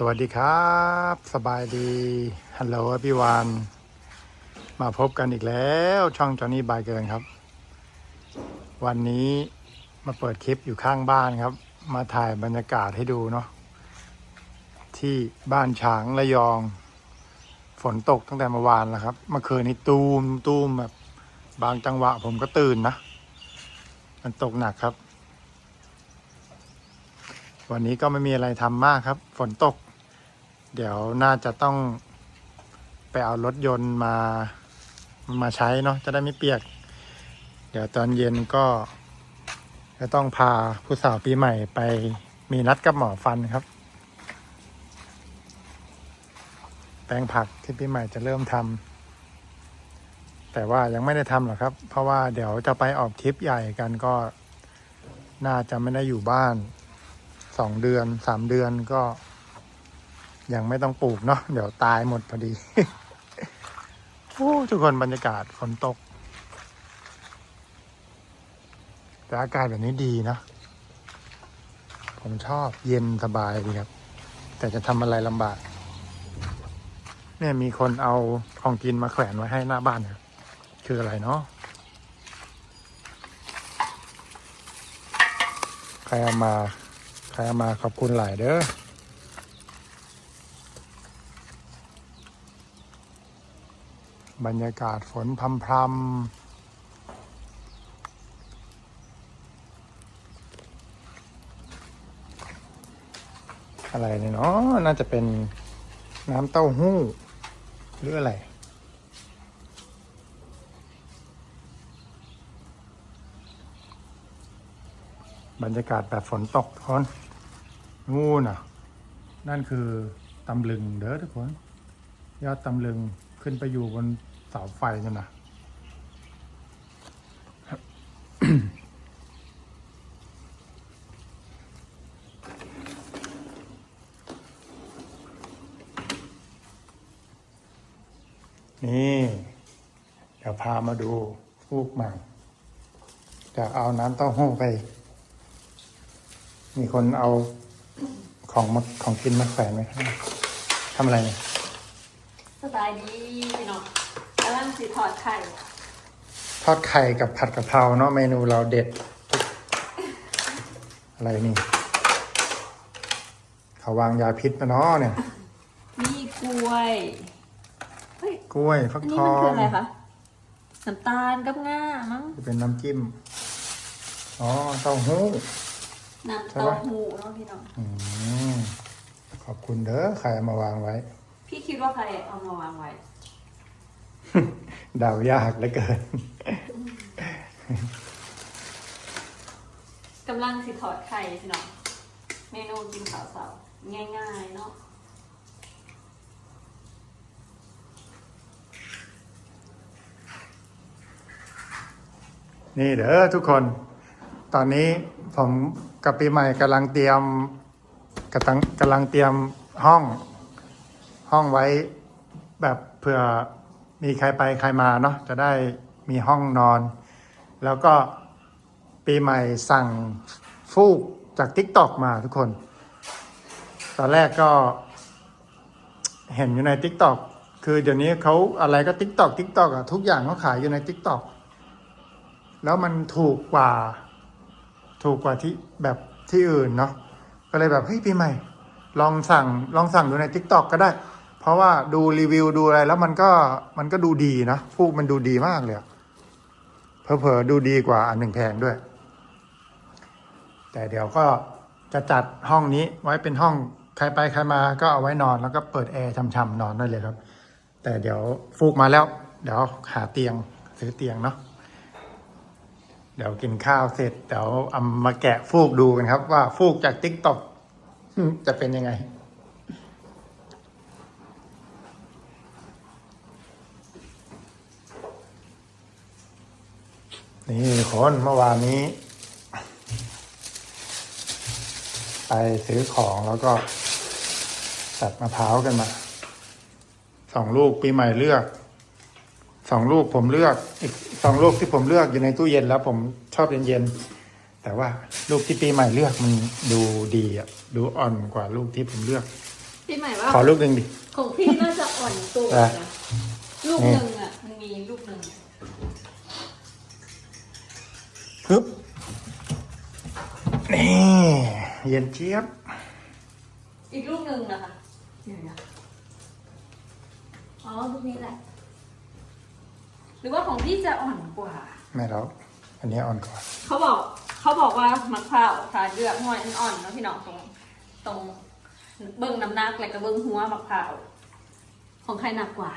สวัสดีครับ สบายดีฮัลโหลพี่วานมาพบกันอีกแล้วช่องจอหนนี่บายเกินครับ วันนี้มาเปิดคลิปอยู่ข้างบ้านครับ มาถ่ายบรรยากาศให้ดูเนาะที่บ้านฉางระยอง ฝนตกตั้งแต่เมื่อวานแล้วครับเมื่อคืนนี้ตูมตูมแบบบางจังหวะผมก็ตื่นนะ มันตกหนักครับ วันนี้ก็ไม่มีอะไรทำมากครับ ฝนตก เดี๋ยวน่าจะต้องไปเอารถยนต์มามาใช้เนาะจะได้ไม่เปียก เดี๋ยวตอนเย็นก็ จะต้องพาผู้สาวปีใหม่ไปมีนัดกับหมอฟันครับ แปลงผักที่ปีใหม่จะเริ่มทำแต่ว่ายังไม่ได้ทำหรอกครับ เพราะว่าเดี๋ยวจะไปออกทริปใหญ่กันก็ น่าจะไม่ได้อยู่บ้านสองเดือนสามเดือนก็ ยังไม่ต้องปลูกเนาะเดี๋ยวตายหมดพอดีโอ้ทุกคนบรรยากาศฝนตก แต่อากาศแบบนี้ดีนะผมชอบเย็นสบายดีครับ แต่จะทำอะไรลำบาก เนี่ยมีคนเอาของกินมาแขวนไว้ให้หน้าบ้านครับคืออะไรเนาะใครเอามา ใครเอามาขอบคุณหลายเด้อ บรรยากาศฝนพรำพอะไรเนี่ยเนาะน่าจะเป็นน้ำเต้าหู้ หรืออะไร บรรยากาศแบบฝนตกทุกคนนู่นน่ะ นั่นคือตำลึงเด้อทุกคน ยอดตำลึง ขึ้นไปอยู่บนเสาไฟนั่นนะนี่ เดี๋ยวพามาดูฟูกใหม่จะเอาน้ำเต้าหู้ไป มีคนเอาของมาของกินมาแขวนไว้ให้ทำอะไรเนี่ย บายดีพี่น้องกำลังสิทอดไข่ทอดไข่กับผัดกะเพราเนาะเมนูเราเด็ด อะไรนี่ เขาวางยาพิษมาเนาะเนี่ยมีกล้วยเฮ้ยกล้วยฟัอักนนี้ทอมันคืองอะไรคะน้ำตาลกับง่ามั้งจะเป็นน้ำจิ้ม อ๋อเต้าหู้ น้ำใช่เต้าปะ หู้เนาะพี่น้อง อืมขอบคุณเด้อใครเอามาวางไว้ พี่คิดว่าใครเอามาวางไว้ เดายากเหลือเกิน กำลังสิทอดไข่พี่น้องเมนูกินข้าวเสาง่ายๆเนาะนี่เด้อทุกคน ตอนนี้ผมกับปีใหม่กำลังเตรียมกำลังกำลังเตรียมห้อง ห้องไว้แบบเผื่อมีใครไปใครมาเนาะจะได้มีห้องนอน แล้วก็ปีใหม่สั่งฟูกจากทิกตอกมาทุกคน ตอนแรกก็เห็นอยู่ในทิกตอกคือเดี๋ยวนี้เขาอะไรก็ทิกตอกทิกตอกอะทุกอย่างเขาขายอยู่ในทิกตอกแล้วมันถูกกว่าถูกกว่าที่แบบที่อื่นเนาะก็เลยแบบเฮ้ยปีใหม่ ลองสั่งลองสั่งดูใน t ิ k t o k ก็ได้ ราะว่าดูรีวิวดูอะไรแล้วมันก็มันก็ดูดีนะฟูกมันดูดีมากเลยอเผลอๆดูดีกว่าอันหนึ่งแพงด้วย แต่เดี๋ยวก็จะจัดห้องนี้ไว้เป็นห้องใครไปใครมาก็เอาไว้นอนแล้วก็เปิดแอร์ช่ำๆนอนได้เลยครับ แต่เดี๋ยวฟูกมาแล้ว เดี๋ยวหาเตียงซื้อเตียงเนาะเดี๋ยวกินข้าวเสร็จเดี๋ยวเอามาแกะฟูกดูกันครับ ว่าฟูกจากติ๊กต็อกจะเป็นยังไง นี่คนเมื่อวานนี้ ไปซื้อของแล้วก็ตัดมะพร้าวกันมาสองลูกปีใหม่เลือกสองลูกผมเลือกอีกสองลูกที่ผมเลือกอยู่ในตู้เย็นแล้ว ผมชอบเย็นๆแต่ว่าลูกที่ปีใหม่เลือกมันดูดีอะดูอ่อนกว่าลูกที่ผมเลือกพี่ใหม่ว่าขอลูกหนึ่งดิของพี่น่าจะอ่อนตัวอะนะลูกหนึ่งอะ มันมีลูกหนึ่ง ปึ๊บนี่เย็นเจี๊ยบ อีกลูกหนึ่งนะคะเดี๋ยวนะอ๋อลูกนี้แหละ หรือว่าของพี่จะอ่อนกว่า ไม่แล้วอันนี้อ่อนกว่า เขาบอกเขาบอกว่ามะพร้าวทานเลือกห้อยอ่อนๆเนาะพี่น้องตรงตรงเบิ้งน้ำหนักแล้วก็เบิ้งหัวมะพร้าวของใครหนักกว่า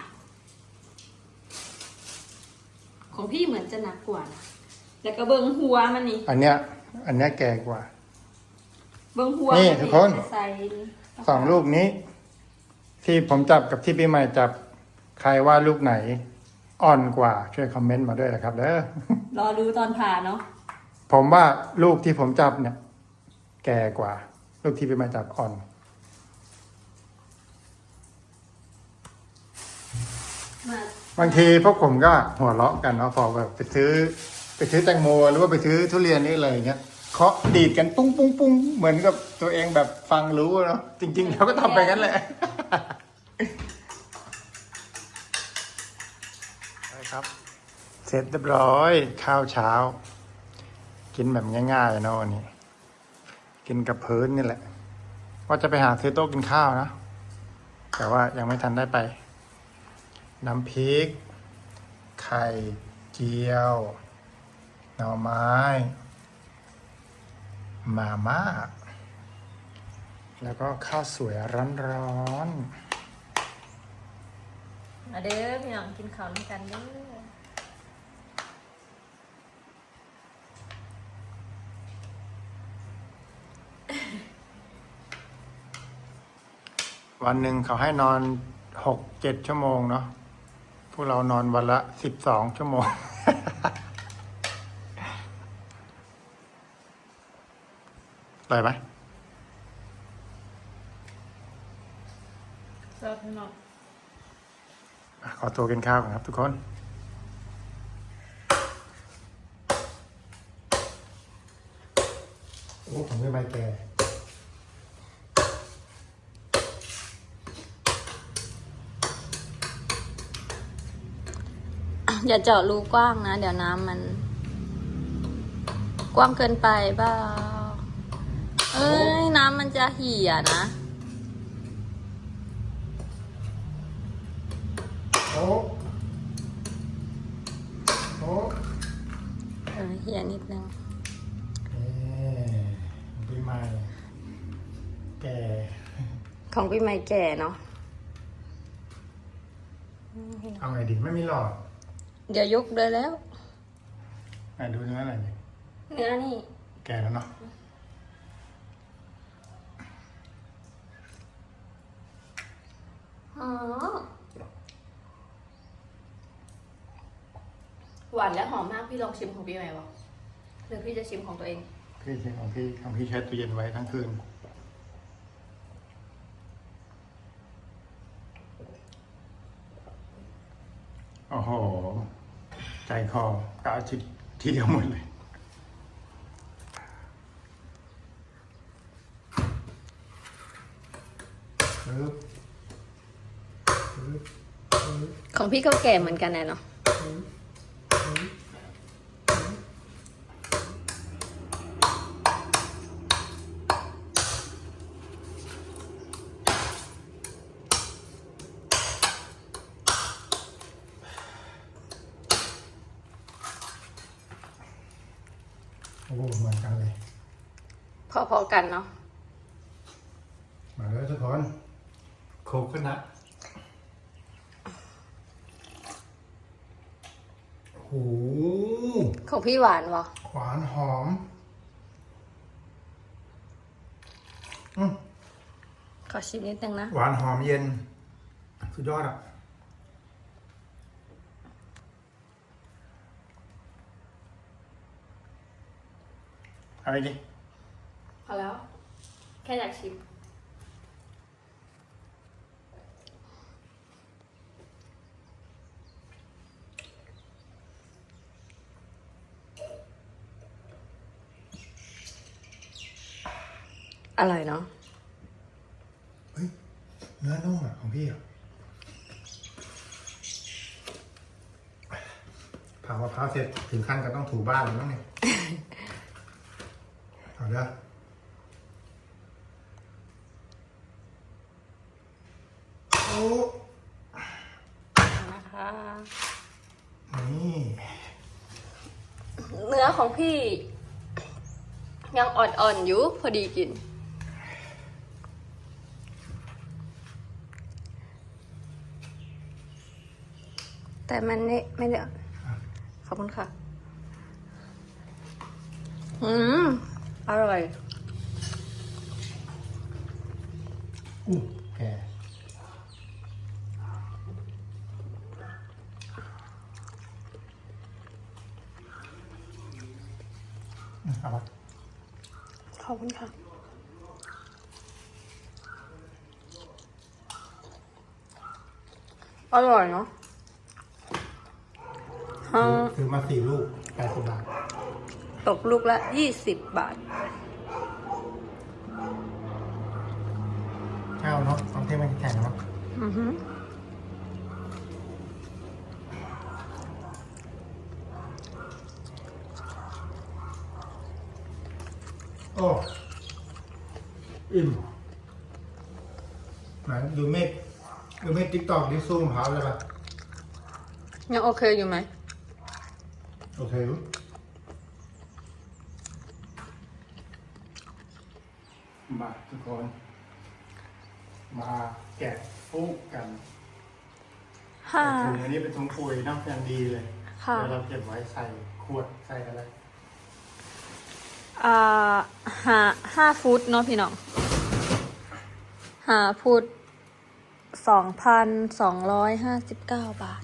ของพี่เหมือนจะหนักกว่านะ แล้วก็เบิ้งหัวมันนี่ อันเนี้ย อันเนี้ยแก่กว่า เบิ้งหัวนี่มัทุกคน ใส่สองลูกนี้ ที่ผมจับกับที่ปีใหม่จับ ใครว่าลูกไหน อ่อนกว่า ช่วยคอมเมนต์มาด้วยนะครับเด้อรอดูตอนผ่าเนาะผมว่าลูกที่ผมจับเนี่ย แก่กว่า ลูกที่ปีใหม่จับอ่อน มาบางทีพวกผมก็หัวเราะกันเนาะพอแบบไปซื้อ ไปซื้อแตงโมหรือว่าไปซื้อทุเรียนนี่อะไรอย่างเงี้ยเคาะดีดกันปุ้งปุ้งปุ้งเหมือนกับตัวเองแบบฟังรู้เนาะจริงๆเขาก็ทำไปงั้นแหละใช่ครับ เสร็จเรียบร้อยข้าวเช้า กินแบบง่ายๆเนาะวันนี้กินกับพื้นนี่แหละ ว่าจะไปหาซื้อโต๊ะกินข้าวนะ แต่ว่ายังไม่ทันได้ไป น้ำพริก ไข่เจียว หน่อไม้ มาม่า แล้วก็ข้าวสวยร้อนมาเด้อพี่น้องกินข้าวด้วยกันเด้อๆวันหนึ่งเขาให้นอนหกเจ็ดชั่วโมงเนาะ พวกเรานอนวันละสิบสองชั่วโมง ไปไหมแล้วพี่น้องอะขอตัวกินข้าวก่อนครับทุกคน โอ้ผมไม่ใบแก่อย่าเจาะรูกว้างนะ เดี๋ยวน้ำมัน กว้างเกินไปเปล่าเอ้ยน้ำ มันจะเหี่ยนะ โอ้โอ้เออเหี่ยนิดนึงเอ๊ะพี่ไม่แก่ของพี่ไม่แก่เนาะเอาไงดีไม่มีหลอดเดี๋ยวยกเลยแล้วไหนดูเนื้อหน่อยดิเนื้อนี่ แก่แล้วเนาะ หวานและหอมมากพี่ลองชิมของพี่ไหมวะหรือพี่จะชิมของตัวเอง พี่ใช้ของพี่ของพี่ใช้ตู้เย็นไว้ทั้งคืน โอ้โห ใจคอกะชิทีเดียวหมดเลย ปึ๊บ ของพี่ก็แก่เหมือนกันแน่เนาะโอ้โหเหมือนกันเลย พอๆกันเนาะ มาเลยทุกคนโคกนะ โอ้โหของพี่หวานวะหวานหอม อืมขอชิมนิดนึงนะ หวานหอมเย็น สุดยอดอะ อะไรดิพอแล้ว แค่อยากชิม อร่อยเนาะเฮ้ยเนื้อนุ่มอะของพี่อะผ่ามะพร้าวเสร็จถึงขั้นก็ต้องถูบ้านเลยมั้งเนี่ย เอาเด้อโอ้นะคะ นี่เนื้อของพี่ ยังอ่อนๆอยู่พอดีกิน แต่มันไม่ไม่ได้ขอบคุณค่ะ อืม อร่อยอู้แกอืมเอาปะขอบคุณค่ะอร่อยเนาะฮะ ซื้อมาสี่ลูกแปดสิบบาท ตกลูกละยี่สิบบาทเอาเนาะต้องเทมันแข็งเนาะอือฮึโอ้ อิ่มไหนดูเมฆดูเมฆติ๊กตอกดิซูมหาเลยปะยังโอเคอยู่ไหม โอเครู้มาทุกคนมาแกะฟูกกันห้าถุงอันนี้เป็นถุงปุ๋ยน้ำอย่างดีเลยค่ะ เดี๋ยวเราเก็บไว้ใส่ขวดใส่อะไร อ่าห้าห้าฟุตเนาะพี่น้องห้าฟุตสองพันสองร้อยห้าสิบเก้าบาท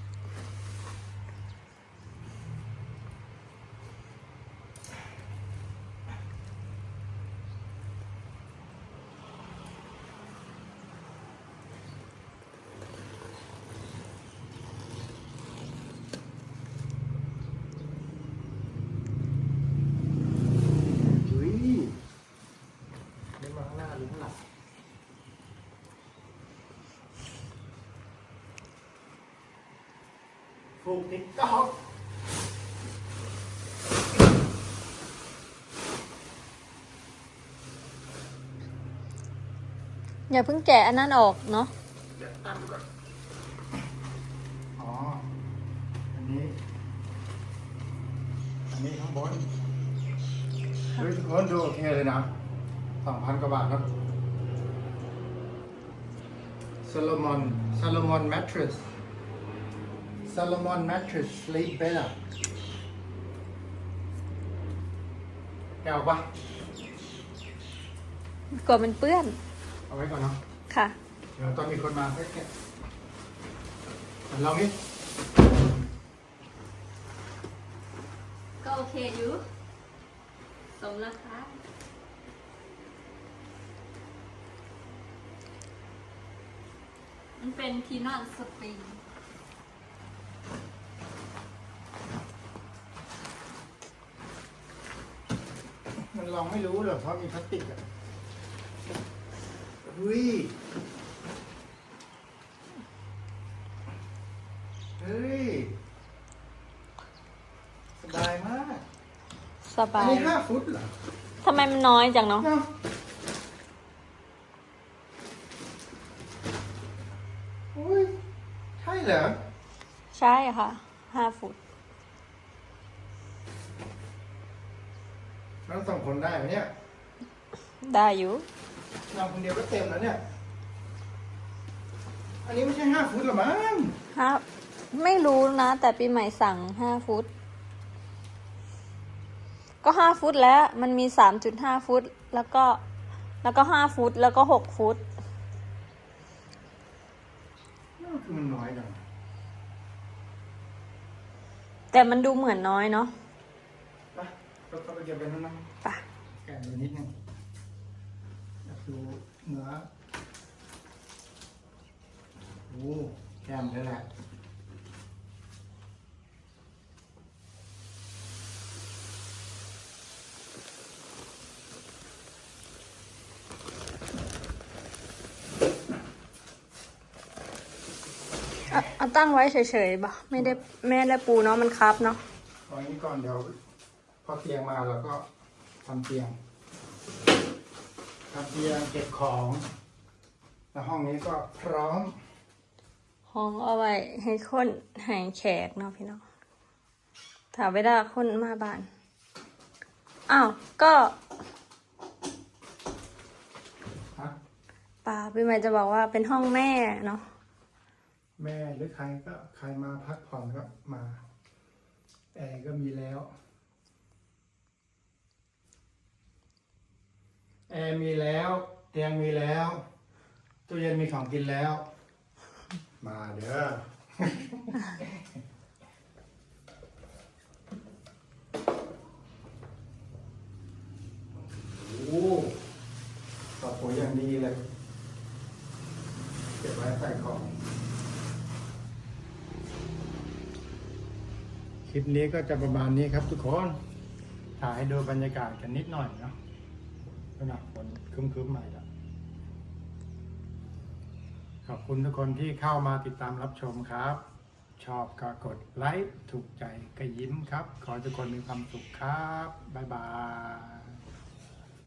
อุ้ยเล่นมาข้างหน้าหรือข้างหลังฟูกติ๊กตอก อย่าเพิ่งแกะอันนั้นออกเนาะ เดี๋ยวตั้งก่อนอ๋อ อันนี้ อันนี้ข้างบนเฮ้ ยทุกคนดูโอเคเลยนะสองพันกว่าบาทครับ Solomon Solomon mattress Solomon mattress sleep better แกเอาปะกลัวมันเปื้อน เอาไว้ก่อนเนาะ ค่ะ เดี๋ยวตอนมีคนมาให้แกะแต่เรานี่ก็โอเคอยู่ สมราคามันเป็นที่นอนสปริง ลองไม่รู้หรอกเพราะมีพลาสติกอะเฮ้ยเฮ้ย สบายมากสบาอันยนี้ห้าฟุตเหรอทำไมมันน้อยจังเนาะเนาะอุ้ย ใช่เหรอ ใช่ค่ะห้าฟุต นั่งสองคนได้ไหมเนี่ยได้อยู่นอนคนเดียวก็เต็มแล้วเนี่ย อันนี้ไม่ใช่ห้าฟุตหรอมั้งห้าไม่รู้นะ แต่ปีใหม่สั่งห้าฟุต ก็ห้าฟุตแล้ว มันมีสามจุดห้าฟุต แล้วก็ แล้วก็ห้าฟุต แล้วก็หกฟุตคือมันน้อยจังแต่มันดูเหมือนน้อยเนาะไป ก็เข้าไปเก็บไปนั่นนะไปแกะดูนิดนึงอยากดูเนื้อโอ้แกมเลยแหละเอาตั้งไว้เฉยๆบ่ไม่ได้แม่ได้ปูเนาะมันครับเนาะตอนนี้ก่อนเดี๋ยว พอเตียงมาเราก็ทำเตียงทำเตียงเก็บของแล้วห้องนี้ก็พร้อม ห้องเอาไว้ให้คนให้แขกเนาะพี่น้องถ้าเวลาคนมาบ้านอ้าวก็ฮะป่าพี่ใหม่จะบอกว่าเป็นห้องแม่เนาะแม่หรือใครก็ใครมาพักผ่อนก็มาแอร์ก็มีแล้ว แอร์มีแล้ว เตียงมีแล้วตู้เย็นมีของกินแล้ว มาเด้อโอ้ตอบปุ๋ยอย่างดีเลย เก็บไว้ใส่ของ คลิปนี้ก็จะประมาณนี้ครับทุกคนถ่ายให้ดูบรรยากาศกันนิดหน่อยเนาะ ขณะฝนครึ้มๆใหม่ละขอบคุณทุกคนที่เข้ามาติดตามรับชมครับ ชอบก็กดไลค์ ถูกใจก็ยิ้มครับ ขอทุกคนมีความสุขครับ บ๊ายบาย